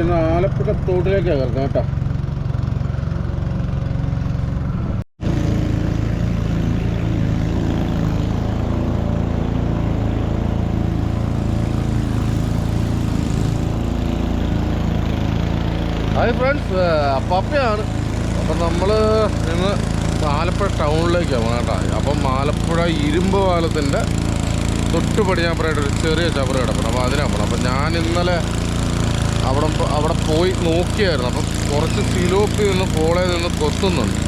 ഇന്ന് ആലപ്പുഴ തോട്ടിലേക്കാണ് കയറുന്നത് കേട്ടോ. ഹായ് ഫ്രണ്ട്സ് അപ്പാപ്പയാണ്. അപ്പം നമ്മൾ ഇന്ന് ആലപ്പുഴ ടൗണിലേക്കാണ് പോകണം കേട്ടോ. അപ്പം ആലപ്പുഴ ഇരുമ്പ് പാലത്തിന്റെ തൊട്ട് ഒരു ചെറിയ ചവറ് കിടക്കണം അപ്പോൾ അതിനാണ് പോകണം അപ്പം ഞാൻ ഇന്നലെ അവിടെ അവിടെ പോയി നോക്കിയായിരുന്നു. അപ്പം കുറച്ച് സിലോപ്പി നിന്ന് കോളേജിൽ നിന്ന് കൊത്തുന്നുണ്ട്.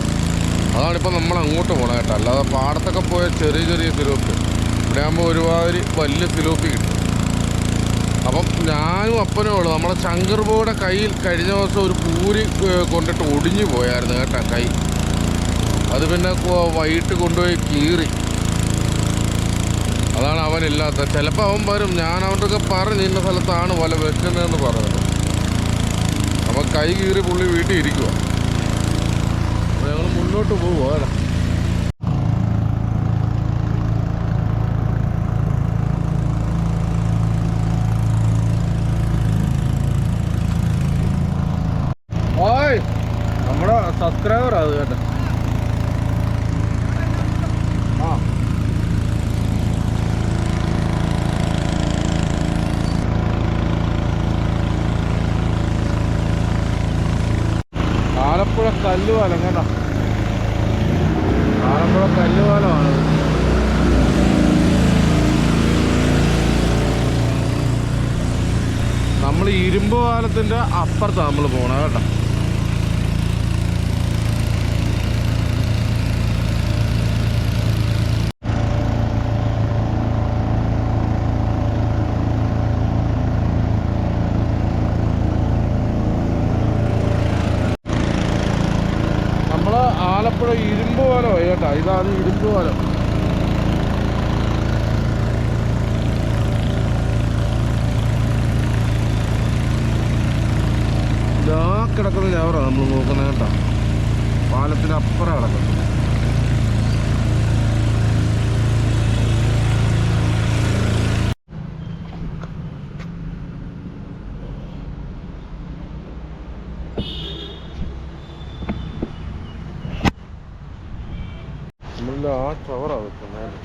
അതാണിപ്പോൾ നമ്മൾ അങ്ങോട്ട് പോകണം കേട്ടോ. അല്ലാതെ പാടത്തൊക്കെ പോയ ചെറിയ ചെറിയ സിലോപ്പി. ഇവിടെ ആകുമ്പോൾ ഒരുമാതിരി വലിയ സിലോപ്പി കിട്ടും. അപ്പം ഞാനും അപ്പനും ഉള്ളു. നമ്മളെ ശങ്കർ ബോയുടെ കയ്യിൽ കഴിഞ്ഞ ദിവസം ഒരു പൂരി കൊണ്ടിട്ട് ഒടിഞ്ഞു പോയായിരുന്നു കേട്ടോ കൈ. അത് പിന്നെ വൈകിട്ട് കൊണ്ടുപോയി കീറി. അതാണ് അവനില്ലാത്ത. ചിലപ്പോൾ അവൻ വരും. ഞാൻ അവന്റെ ഒക്കെ പറഞ്ഞു ഇന്ന സ്ഥലത്താണ് വല വെക്കുന്നതെന്ന് പറഞ്ഞത്. കൈ കീറി പുള്ളി വീട്ടിൽ ഇരിക്കുക അപ്പോൾ ഞങ്ങൾ മുന്നോട്ട് പോകുമോ അല്ലേ ഓയ് നമ്മുടെ സബ്സ്ക്രൈബർ അത് കേട്ടോ ആ ആലപ്പുഴ കല്ലുപാലം കേട്ടോ ആലപ്പുഴ കല്ലുപാലമാണ് നമ്മൾ ഇരുമ്പ് പാലത്തിന്റെ അപ്പുറത്താണ് നമ്മൾ പോകണം കേട്ടോ. ആലപ്പുഴ ഇരുമ്പ് പാലമായി കേട്ടോ. ഇതാണ് ഇരുമ്പ് പാലം ഇതാ കിടക്കുന്ന ലവറാണ് നമ്മൾ നോക്കുന്നത് കേട്ടോ പാലത്തിന് അപ്പുറം കിടക്കുന്നത് ആ ടവറാണ് വെക്കുന്നത്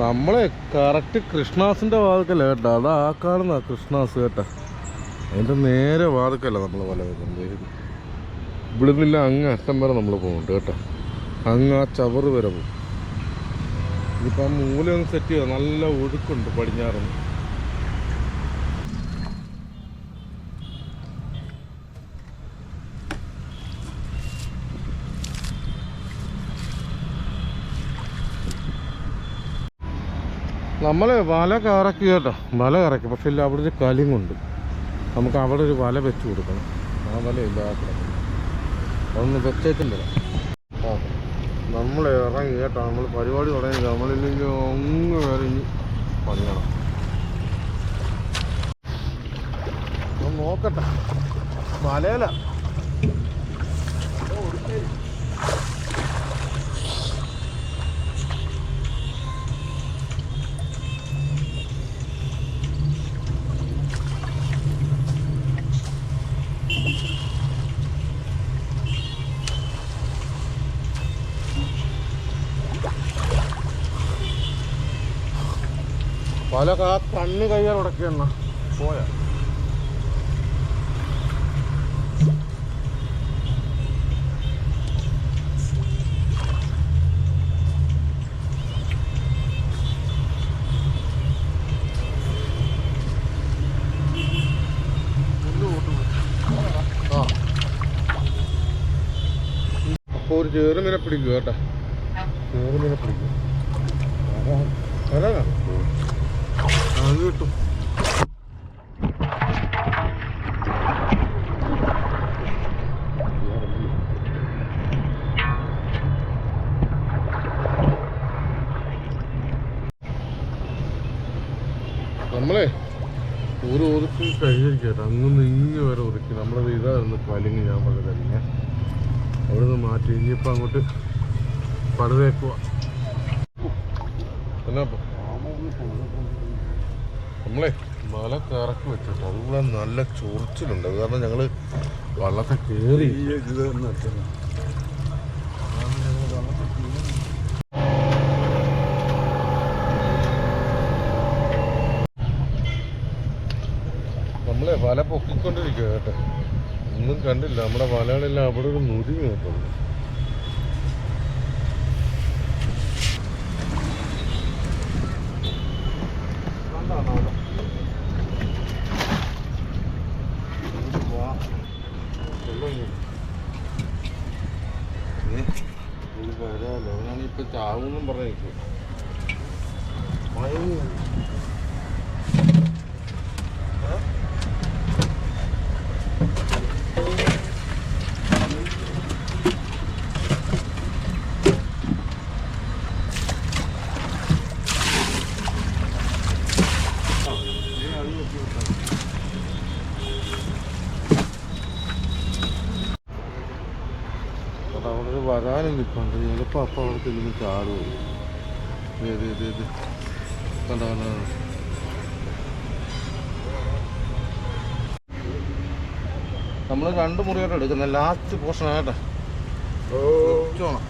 നമ്മളെ കറക്റ്റ് കൃഷ്ണാസിന്റെ വാതുക്കല്ല കേട്ടോ? അത് ആ കാണുന്ന കൃഷ്ണാസ് കേട്ടോ. അതിന്റെ നേരെ വാതുക്കല്ല നമ്മൾ വല വെക്കുന്നത്? ഇവിടുന്നില്ല അങ്ങ് അറ്റം വരെ നമ്മൾ പോകുന്നുണ്ട് കേട്ടോ. അങ്ങ് ആ ചവറ് വരെ പോകും. ഇതിപ്പോൾ ആ മൂല ഒന്ന് സെറ്റ് ചെയ്യുക നല്ല ഒഴുക്കുണ്ട് പടിഞ്ഞാറുന്ന്. നമ്മൾ വല കറക്കി കേട്ടോ. വല കറക്കി. പക്ഷെ ഇല്ല അവിടെ ഒരു കലിങ്ങുണ്ട് നമുക്ക് അവിടെ ഒരു വല വെച്ച് കൊടുക്കണം. ആ വല ഇല്ലാത്ത അതൊന്ന് വെച്ചേക്കില്ല നമ്മൾ ഇറങ്ങി കേട്ടോ. നമ്മൾ പരിപാടി തുടങ്ങി. നമ്മളില്ലെങ്കിൽ അങ്ങ് വരെ ഇനി പണിയണം. ഒന്ന് നോക്കട്ടെ. മലയില പല കാ കണ്ണ് കയ്യാൽ ഉടക്കിയെണ്ണ പോയാ. അപ്പോൾ ഒരു ചേറുമീനെ പിടിക്കുക കേട്ടോ. ചേറുമീനെ പിടിക്കുക വരാനാ കിട്ടും. നമ്മളെ ഒരു ഒതുക്കി കഴിഞ്ഞിരിക്കട്ടെ. അങ്ങ് ഇങ്ങ് വരെ ഒതുക്കി. നമ്മുടെ ഇതായിരുന്നു കലിങ്ങ് ഞാൻ പറഞ്ഞതല്ലേ അവിടെ നിന്ന് മാറ്റി. ഇനിയിപ്പോൾ അങ്ങോട്ട് പടുതേക്കുക എന്നാ? നമ്മളെ മല കറക്കി വെച്ചിട്ട് അതുകൂടെ നല്ല ചൊറിച്ചിലുണ്ട്. അത് കാരണം ഞങ്ങൾ വള്ളത്തെ കയറി നമ്മളെ വല പൊക്കിക്കൊണ്ടിരിക്കുക കേട്ടെ. ഒന്നും കണ്ടില്ല. നമ്മുടെ വലകളെല്ലാം അവിടെ ഒരു മുരി നോക്കുന്നു അവിടെ വരാനും നിൽപ്പുണ്ട് ചിലപ്പോൾ അപ്പം അവിടെ ചെല്ലുമ്പോൾ ചാടുമോ ഏത് ഏത് ഏത് കണ്ട കണ്ട നമ്മൾ രണ്ട് മുറിയായിട്ട് എടുക്കുന്നത് ലാസ്റ്റ് പോർഷൻ ഓ. ചോണം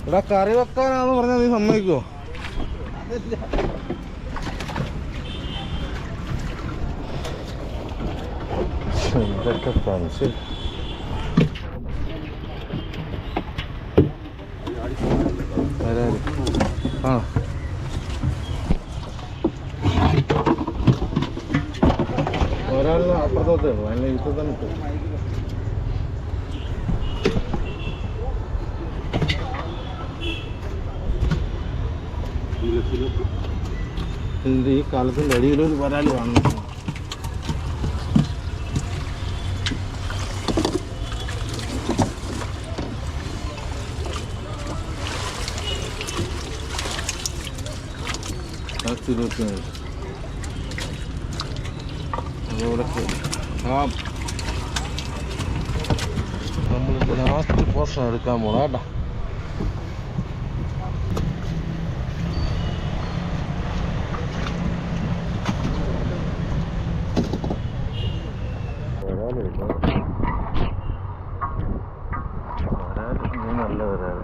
ഇവിടെ കറി വെക്കാനാന്ന് പറഞ്ഞാൽ നീ സമ്മതിക്കുവോ? എന്തൊക്കെ സംശയം അതിന്റെ വീട്ടിൽ തന്നെ ഇട്ടു ഇതിന്റെ ഈ കാലത്തിന്റെ അടിയിൽ ഒരു വരാൽ കാണുന്നു. ഇരുപത്തി ഇരുപത്തിനാല് അതുപോലെ ആ നമ്മളിത് ലാസ്റ്റ് പോർഷൻ എടുക്കാൻ പോകണം കേട്ടോ നല്ല വരാറ്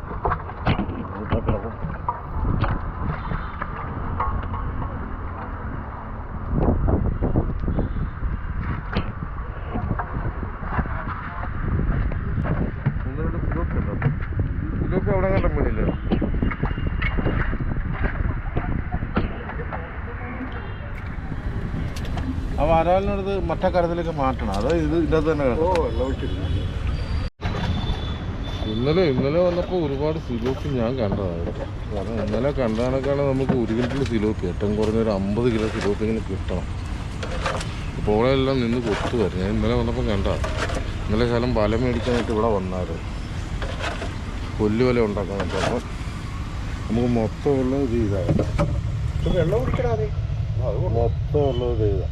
ഇതൊക്കെ അവിടെ കണ്ട മീനില്ലേ ആ വരാലിനടുത്ത് മറ്റേ കരത്തിലേക്ക് മാറ്റണം. അത് ഇത് ഇതിനകത്ത് തന്നെ ഇന്നലെ ഇന്നലെ വന്നപ്പോൾ ഒരുപാട് സിലോപ്പി ഞാൻ കണ്ടതാണ്. കാരണം ഇന്നലെ കണ്ടാനേക്കാളും നമുക്ക് ഒരു കിലോ സിലോപ്പി ഏറ്റവും കുറഞ്ഞൊരു അമ്പത് കിലോ സിലോപ്പി ഇങ്ങനെ കിട്ടണം. ഇപ്പോൾ എല്ലാം നിന്ന് കൊത്തു വരും ഞാൻ ഇന്നലെ വന്നപ്പോൾ കണ്ടതാണ് ഇന്നലെ ശലം വല മേടിക്കാനായിട്ട് ഇവിടെ വന്നായിരുന്നു. കൊല്ലുവല ഉണ്ടാക്കാൻ ഉണ്ടാക്കാനായിട്ട് അപ്പം നമുക്ക് മൊത്തമുള്ളത് ഉള്ളത് ചെയ്താ. മൊത്തം ഉള്ളത് മൊത്തമുള്ളത് ചെയ്താൽ